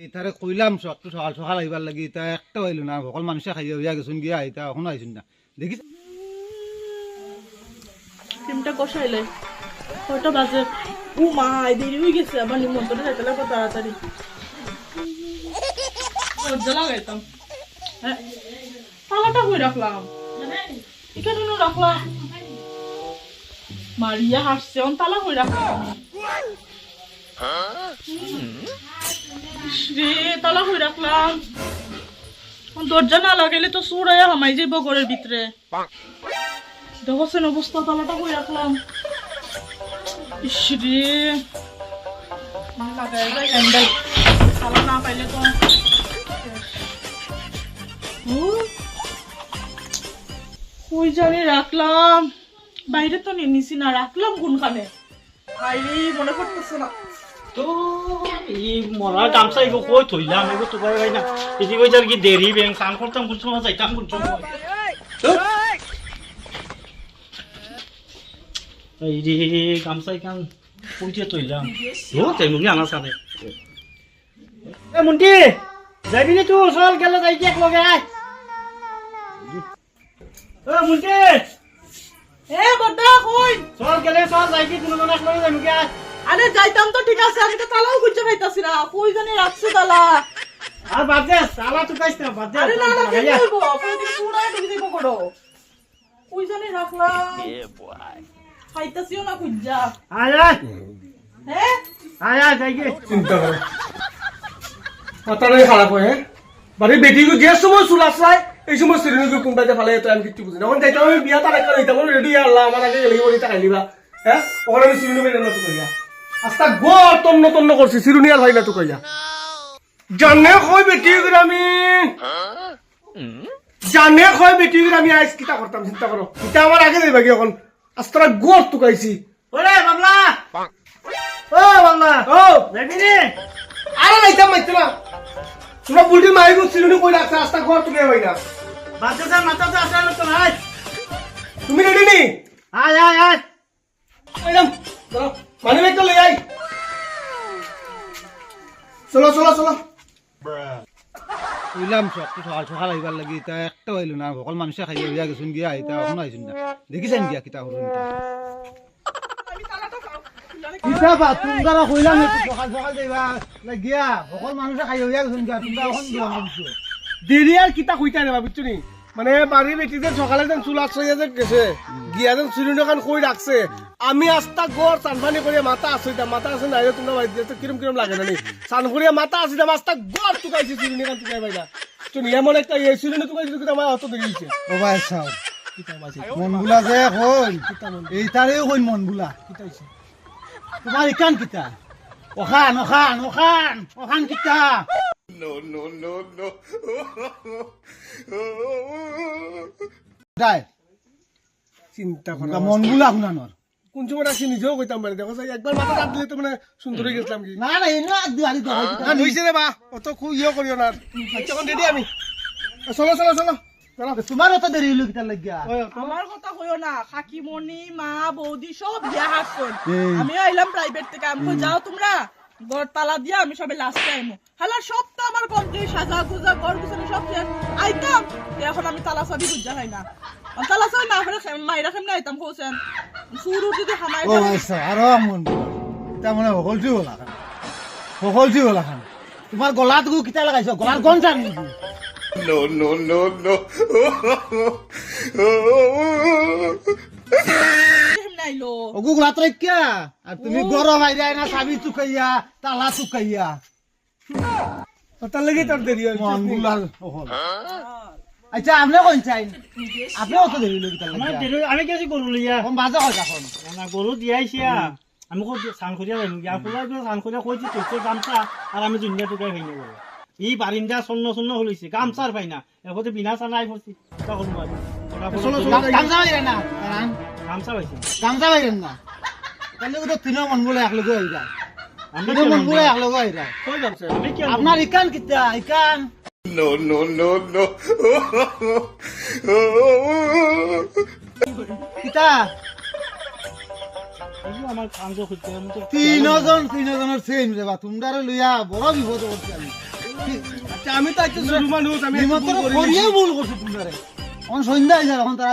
তারে কইলাম একটু সকাল সকাল আইবার লাগি তা একটা হইল না সকল মানুষে খাইয়া হইয়া গেছুন গিয়া আইতা এখনও আইসুন না। দেখিস ডিমটা কষাইলে কয়টা বাজে? ও মা দেরি হয়ে গেছে আবার নিমন্ত্রণ যাইতে লাগবে তাড়াতাড়ি। দরজা লাগাইতাম হ্যাঁ তালাটা কই রাখলাম এখানে রাখলাম মারিয়া হাসছে অন তালা কই রাখলাম রে, তালা দরজা না লাগাইলে তো সুরাইয়া হামাই যাইব ঘরের ভিতরে। দেখছেন অবস্থা, তালাটা কই রাখলাম। না পাইলে তো কই জানি, রাখলাম। বাইরে তো নিয়ে নিছি না, রাখলাম কোনখানে? বাইরে মনে পড়তেছে না। তো এই মরা গামছা এগো কই থইলাম তো ভাই না এদি কই যার কি কাম করতাম কোন সময় যাইতাম কোন সময় এই রে গামছা কাম ও আনা সাথে এ মুন্টি যাবি নি তুই চল গেলে যাই কি লগে আয় এ মুন্টি এ বড়দা কই চল গেলে চল যাই কি মনে এক লগে যাই মুগি আয় আরে যাইতাম তো ঠিক আছে আমি তো তালাও খুঁজে পাইতাছি না। কই জানি রাখছে তালা? আর বাদ দে সালা তুই কাইছ না বাদ দে আরে না না কে কইবো আপনি কি পুরাই ঢুকে যাইবো করো কই জানি রাখলাম খাইতাছিও না খুঁজা। আয় আয়। হ্যাঁ আয় আয় যাই গে। চিন্তা করো। মাথাটাই খারাপ হয় বাড়ি বেটিকে যে সময় চুল আসলাই এই সময় সিরিজকে কোনটাতে ফালে তো আমি কিচ্ছু বুঝি না এখন যাইতাম আমি বিয়া তার একটা হইতাম রেডি আল্লাহ আমার আগে গেলে বলি টাকা নিবা হ্যাঁ ওখানে আমি সিরুনি বের না তো কইয়া আস্তা গড় তন্ন তন্ন করছি সিরুনি আর ভাই না তো কইয়া। জানে কই বেটি আমি? জানে কই বেটি আমি? আইস কিতা করতাম চিন্তা করো। এটা আমার আগে যাইবা কি এখন? আস্তারা গড় তুকাইছি ওরে বাবলা! ও বাবলা! ও রে আরে নাইতাম মাইতে না তোমরা বুলটি মারি সিরুনি কই রাখছে আস্তা গড় তুকে ভাই না বাচ্চা যা মাথা যা আসা তো তুমি রেডি নি? আয় আয় আয়! একদম মানি চলো চলো চলো। উইলাম সব একটু সকাল সকাল আহিবার লাগি, তা একটা হইল না সকল মানুষে খাই হইয়া গেছুন গিয়া ইতা এখনও আইছুন না। দেখিছেন গিয়া কিতা তালাটা কিতা বা তোমরা কইলাম সকাল সকাল যাইবা লাগিয়া সকল মানুষে খাই হইয়া গেছুন গিয়া তোমরা এখন দেরি আর কিতা কইতা রে ভাবিছো নি? মানে বাড়ির বেটি যে সকালে যেন চুল আসছে যে গেছে গিয়া যেন সিরুনি খান কই রাখছে আমি আস্তা গড় চানফানি করে মাথা আসইতাম মাথা আছে নাই তোমরা বাড়িতে তো কিরম কিরম লাগে না চান করিয়া মাথা আসিতাম আস্তা গড় তুকাইছি সিরুনি খান তুকাই পাইলা তো এমন একটা এই সিরুনি তুকাইছি কিন্তু আমার অত হইছে ও ভাই চাও মন বুলা যে কইন এই তারেও মন কিতা হইছে তোমার ইকান কিতা ওখান ওখান ওখান ওখান কিতা দাই চিন্তা করা মন বুলা শুনানোর কোন সময় আসি নিজেও কইতাম মানে দেখো একবার মাথা কাট দিলে তো মানে সুন্দর হয়ে গেছিলাম কি? না না এনে দিওয়ালি তো না হইছে রে বা অত খুব ইয়ে করিও না আচ্ছা এখন রেডি আমি। চলো চলো চলো। চলো। তোমার অত দেরি হইল কিতা লাগিয়া। আমার কথা কইও না কাকিমণি মা বৌদি সব বিয়া হাসছেন। আমি আইলাম প্রাইভেট থেকে। আমি যাও তোমরা। ঘর তালা দিয়া আমি সবে লাস্টে আইমু হালা সব তো আমার কমপ্লিট সাজা গুজা ঘর গুছানি সব শেষ আইতাম এখন আমি তালা চাবি হয় না তালা চাবি না ফেলে মাইরা কেমনে আইতাম কৌছেন সুরু যদি হামাই ও আচ্ছা আরও মন মানে হলা খান হলা খান তোমার গলাত গু কিতা লাগাইছ গলার গঞ্জান নেকি কেমনে আইলো ওগু গলাত রাখিয়া আর তুমি গরম আইরা না চাবি চুকাইয়া তালা চুকাইয়া। তার লেগে তোর দেরি হয় মন বুলার আচ্ছা আপনি কোন চাই। আপনি অত দেরি হইল কিতা আমার আমি গেছি গরু লইয়া? এখন বাজে হয় এখন। না গরু দিয়াইছি আমি কো সান করিয়া যাইম। গিয়া ফুলাই গিয়ে সান করিয়া কইছি তোকে গামছা আর আমি দুনিয়া টুকাই খাই নেব এই বারিন্দা শূন্য শূন্য হলিছে। গামছার পাই না এরপরে বিনা চানা আই পড়ছি তা করব আর চলো, চলো। গামছা বাইরেন না। কালি মন বোলে একলগে আহি মন একলগে ইকান ইকান। কিতা? তিনজন তিনজনের যাবা লইয়া বড় বিপদ করছি আমি। আমি তো একজন মানুষ আমি করিয়ে ভুল করছি সন্ধ্যা হয়ে যাবে এখন তারা